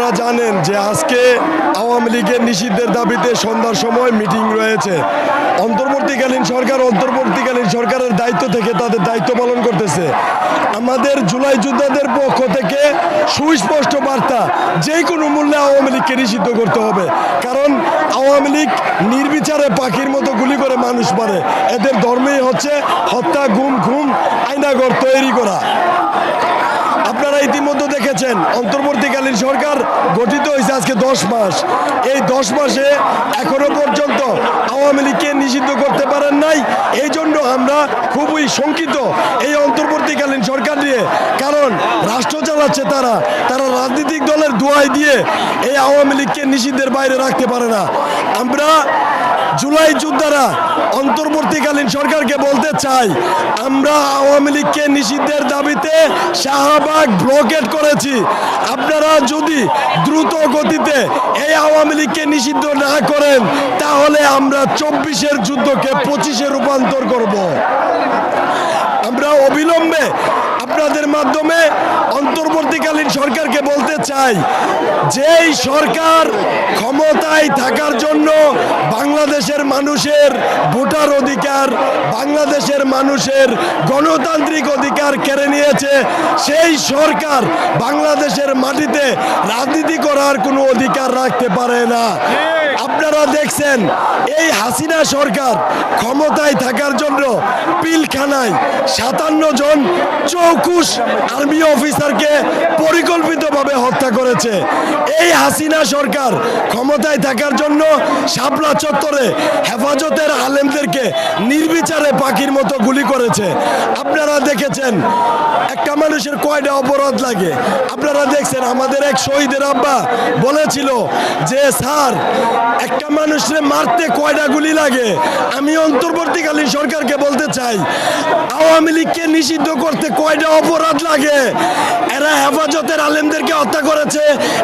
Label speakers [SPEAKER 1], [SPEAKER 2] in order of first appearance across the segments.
[SPEAKER 1] আপনারা জানেন যে আজকে আওয়ামী লীগের নিষিদ্ধের দাবিতে সন্ধ্যার সময় মিটিং রয়েছে। অন্তর্বর্তীকালীন সরকার অন্তর্বর্তীকালীন সরকারের দায়িত্ব থেকে তাদের দায়িত্ব পালন করতেছে। আমাদের জুলাই যোদ্ধাদের পক্ষ থেকে সুস্পষ্ট বার্তা যে কোনো মূল্যে আওয়ামী লীগকে নিষিদ্ধ করতে হবে। কারণ আওয়ামী লীগ নির্বিচারে পাখির মতো গুলি করে মানুষ মারে। এদের ধর্মেই হচ্ছে হত্যা, গুম খুম আইনাগর তৈরি করা। আপনারা ইতিমধ্যে দেখেছেন, অন্তর্বর্তীকালীন সরকার গঠিত হয়েছে আজকে দশ মাস। এই দশ মাসে এখনও পর্যন্ত আওয়ামী লীগকে নিষিদ্ধ করতে পারেন নাই। এই জন্য আমরা খুবই শঙ্কিত এই অন্তর্বর্তীকালীন সরকার নিয়ে। কারণ রাষ্ট্র চালাচ্ছে তারা তারা রাজনৈতিক দলের দোয়াই দিয়ে এই আওয়ামী লীগকে নিষিদ্ধের বাইরে রাখতে পারে না। আমরা জুলাই যোদ্ধারা অন্তর্বর্তীকালীন সরকারকে বলতে চাই, আমরা আওয়ামী লীগকে নিষিদ্ধের দাবিতে শাহবাগ ব্লকেট করেছি। আপনারা যদি দ্রুত গতিতে এই আওয়ামী লীগকে নিষিদ্ধ না করেন, তাহলে আমরা চব্বিশের যুদ্ধকে পঁচিশে রূপান্তর করব। আমরা অবিলম্বে আপনাদের মাধ্যমে অন্তর্বর্তীকালীন সরকারকে বলতে চাই, যেই সরকার ক্ষমতায় থাকার জন্য বাংলাদেশের মানুষের ভোটার অধিকার, বাংলাদেশের মানুষের গণতান্ত্রিক অধিকার কেড়ে নিয়েছে, সেই সরকার বাংলাদেশের মাটিতে রাজনীতি করার কোনো অধিকার রাখতে পারে না। আপনারা দেখছেন, এই হাসিনা সরকার ক্ষমতায় থাকার জন্য পিলখানায় সাতান্ন জন চৌকুশ আর্মি অফিসারকে পরিকল্পিতভাবে হত্যা করেছে। এই হাসিনা সরকার ক্ষমতায় থাকার জন্য শাপলা চত্বরে হেফাজতের আলেমদেরকে নির্বিচারে পাখির মতো গুলি করেছে। আপনারা দেখেছেন, একটা মানুষের কয়টা অপরাধ লাগে। আপনারা দেখছেন, আমাদের এক শহীদের আব্বা বলেছিল যে, স্যার একটা মানুষের মারতে কয়টা গুলি লাগে? আমি অন্তর্বর্তীকালীন সরকারকে বলতে চাই, আওয়ামী লীগকে নিষিদ্ধ করতে কয়টা অপরাধ লাগে? এরা হেফাজতের আলেমদেরকে হত্যা করেছে,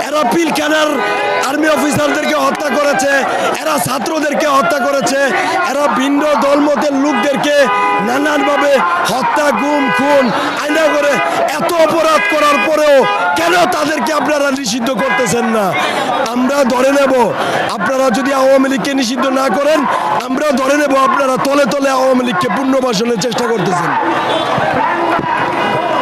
[SPEAKER 1] এরা পিলখানার আর্মি অফিসারদেরকে হত্যা করেছে, এরা ছাত্রদেরকে হত্যা করেছে, এরা ভিন্ন দলমতের লোকদেরকে নানানভাবে হত্যা, গুম, খুন, আইনা করে এত অপরাধ করার পরেও কেন তাদেরকে আপনারা নিষিদ্ধ করতেছেন না? আমরা ধরে নেব। আপনারা যদি আওয়ামী লীগকে নিষিদ্ধ না করেন, আমরা ধরে নেব আপনারা তলে তলে আওয়ামী লীগকে পুনর্বাসনের চেষ্টা করতেছেন।